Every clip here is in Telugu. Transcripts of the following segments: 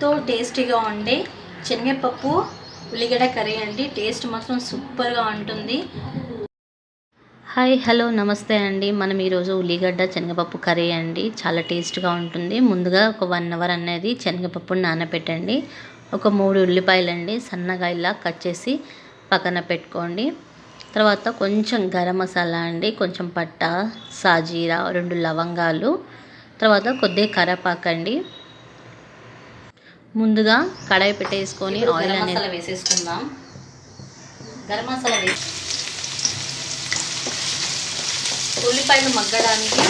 ఎంతో టేస్టీగా ఉండే శనగపప్పు ఉల్లిగడ్డ కర్రీ అండి. టేస్ట్ మాత్రం సూపర్గా ఉంటుంది. హాయ్ హలో నమస్తే అండి. మనం ఈరోజు ఉల్లిగడ్డ శనగపప్పు కర్రీ అండి. చాలా టేస్ట్గా ఉంటుంది. ముందుగా ఒక వన్ అవర్ అనేది శనగపప్పుని నానబెట్టండి ఒక మూడు ఉల్లిపాయలు అండి సన్నగా ఇలా కట్ చేసి పక్కన పెట్టుకోండి. తర్వాత కొంచెం గరం మసాలా అండి కొంచెం పట్ట సాజీరా రెండు లవంగాలు తర్వాత కొద్దిగా కరపాకండి ముందుగా కడాయి పెట్టేసుకొని ఆయిల్ అనేది వేసేసుకుందాం. గరం మసాలా వేసి ఉల్లిపాయలు మగ్గడానికి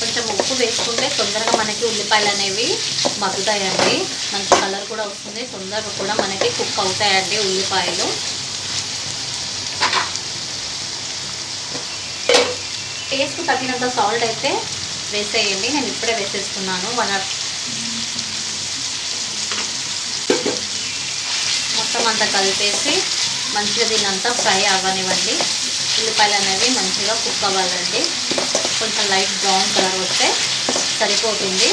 కొంచెం ఉప్పు వేసుకుంటే తొందరగా మనకి ఉల్లిపాయలు అనేవి మగ్గుతాయండి. మంచి కలర్ కూడా వస్తుంది. తొందరగా కూడా మనకి కుక్ అవుతాయండి ఉల్లిపాయలు. టేస్ట్ తగినంత సాల్ట్ అయితే వేసేయండి. నేను ఇప్పుడే వేసేస్తున్నాను వన్ మొత్తం అంతా కలిపేసి మంచిగా దీని అంతా ఫ్రై అవ్వనివ్వండి. ఉల్లిపాయలు అనేవి మంచిగా కుక్ అవ్వాలండి. కొంచెం లైట్ బ్రౌన్ కలర్ వస్తే సరిపోతుంది.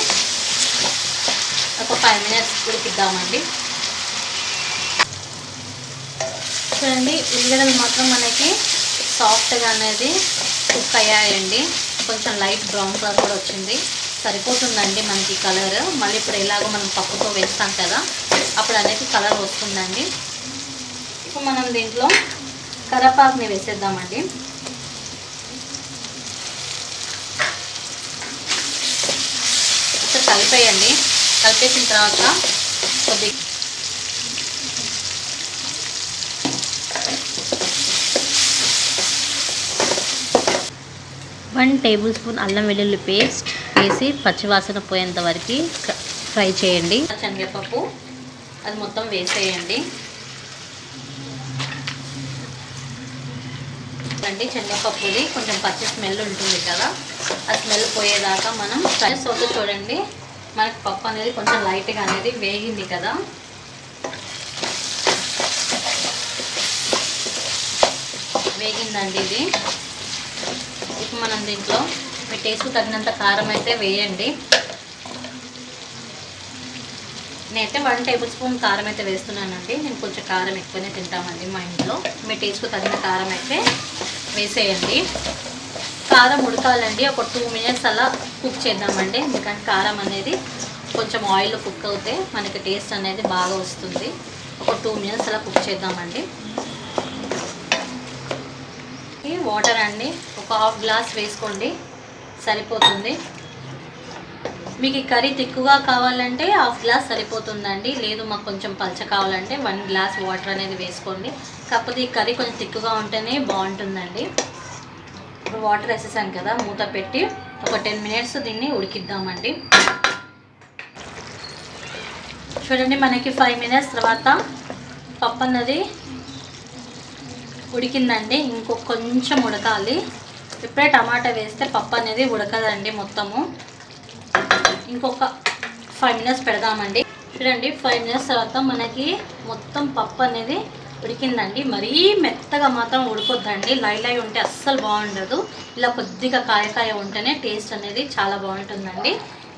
ఒక ఫైవ్ మినిట్స్ ఉడికిద్దామండి. చూడండి ఉల్లిగడ్డలు మాత్రం మనకి సాఫ్ట్గా అనేది కుక్ అయ్యాయండి. కొంచెం లైట్ బ్రౌన్ కలర్ కూడా వచ్చింది. సరిపోతుందండి మనకి కలర్. మళ్ళీ ఇప్పుడు ఎలాగో మనం పప్పుతో వేస్తాం కదా అప్పుడు అనేది కలర్ వస్తుందండి. ఇప్పుడు మనం దీంట్లో కరపాకుని వేసేద్దామండి. ఒకసారి కలిపేయండి. కలిపేసిన తర్వాత కొద్ది వన్ టేబుల్ స్పూన్ అల్లం వెల్లుల్లి పేస్ట్ వేసి పచ్చివాసన పోయేంత వరకు ఫ్రై చేయండి. శనగపప్పు అది మొత్తం వేసేయండి. అండి శనగపప్పుది. కొంచెం పచ్చి స్మెల్ ఉంటుంది కదా ఆ స్మెల్ పోయేదాకా మనం ఫ్రై అవుతూ చూడండి. మనకి పప్పు అనేది కొంచెం లైట్గా అనేది వేగింది కదా. వేగిందండి ఇది. ఇప్పుడు మనం దీంట్లో మీ టేస్ట్ తగినంత కారం అయితే వేయండి. నేనైతే వన్ టేబుల్ స్పూన్ కారం అయితే వేస్తున్నానండి. నేను కొంచెం కారం ఎక్కువనే తింటామండి మా ఇంట్లో. మీ టేస్ట్కు తగిన కారం అయితే వేసేయండి. కారం ఉడకాలండి. ఒక టూ మినిట్స్ అలా కుక్ చేద్దామండి. ఎందుకంటే కారం అనేది కొంచెం ఆయిల్ కుక్ అవుతే మనకి టేస్ట్ అనేది బాగా వస్తుంది. ఒక టూ మినిట్స్ అలా కుక్ చేద్దామండి. వాటర్ అండి. ఒక హాఫ్ గ్లాస్ వేసుకోండి. సరిపోతుంది. మీకు ఈ కర్రీ తిక్కుగా కావాలంటే హాఫ్ గ్లాస్ సరిపోతుందండి. లేదు మాకు కొంచెం పలచ కావాలంటే వన్ గ్లాస్ వాటర్ అనేది వేసుకోండి. కాకపోతే ఈ కర్రీ కొంచెం తిక్కుగా ఉంటేనే బాగుంటుందండి. ఇప్పుడు వాటర్ వేసేసాను కదా మూత పెట్టి ఒక టెన్ మినిట్స్ దీన్ని ఉడికిద్దామండి. చూడండి మనకి ఫైవ్ మినిట్స్ తర్వాత పప్పు అన్నది ఉడికిందండి. ఇంకో కొంచెం ఉడకాలి. ఇప్పుడే టమాటా వేస్తే పప్పు అనేది ఉడకదండి మొత్తము. ఇంకొక ఫైవ్ మినిట్స్ పెడదామండి. చూడండి ఫైవ్ మినిట్స్ తర్వాత మనకి మొత్తం పప్పు అనేది ఉడికిందండి. మరీ మెత్తగా మాత్రం ఉడకొద్దండి. లై లై ఉంటే అస్సలు బాగుండదు. ఇలా కొద్దిగా కాయకాయ ఉంటేనే టేస్ట్ అనేది చాలా బాగుంటుందండి.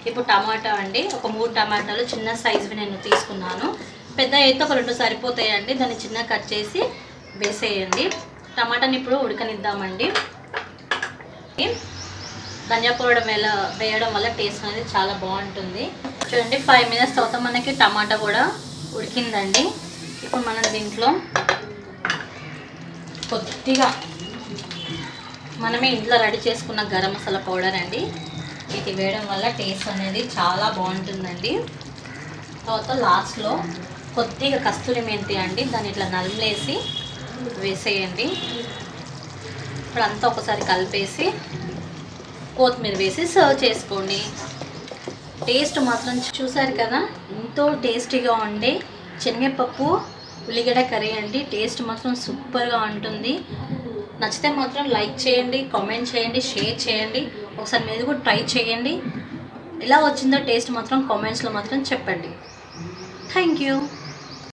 ఇప్పుడు టమాటా అండి. ఒక మూడు టమాటాలు చిన్న సైజువి నేను తీసుకున్నాను. పెద్ద అయితే ఒక రెండు సరిపోతాయండి. దాన్ని చిన్న కట్ చేసి వేసేయండి. టమాటాని ఇప్పుడు ఉడకనిద్దామండి. ధనియా పౌడర్ వేల వేయడం వల్ల టేస్ట్ అనేది చాలా బాగుంటుంది. చూడండి ఫైవ్ మినిట్స్ తర్వాత మనకి టమాటా కూడా ఉడికిందండి. ఇప్పుడు మనం దీంట్లో కొద్దిగా మనమే ఇంట్లో రెడీ చేసుకున్న గరం మసాలా పౌడర్ అండి. ఇది వేయడం వల్ల టేస్ట్ అనేది చాలా బాగుంటుందండి. తర్వాత లాస్ట్లో కొద్దిగా కస్తూరి మెంతి అండి దాన్ని ఇట్లా నలిమేసి వేసేయండి. ఇప్పుడు అంతా ఒకసారి కలిపేసి కొత్తిమీర వేసి సర్వ్ చేసుకోండి. టేస్ట్ మాత్రం చూసారు కదా? ఎంతో టేస్టీగా ఉండే శనగపప్పు ఉల్లిగడ్డ కర్రీ అండి. టేస్ట్ మాత్రం సూపర్గా ఉంటుంది. నచ్చితే మాత్రం లైక్ చేయండి కామెంట్ చేయండి షేర్ చేయండి. ఒకసారి మీరు కూడా ట్రై చేయండి. ఎలా వచ్చిందో టేస్ట్ మాత్రం కామెంట్స్లో మాత్రం చెప్పండి. Thank you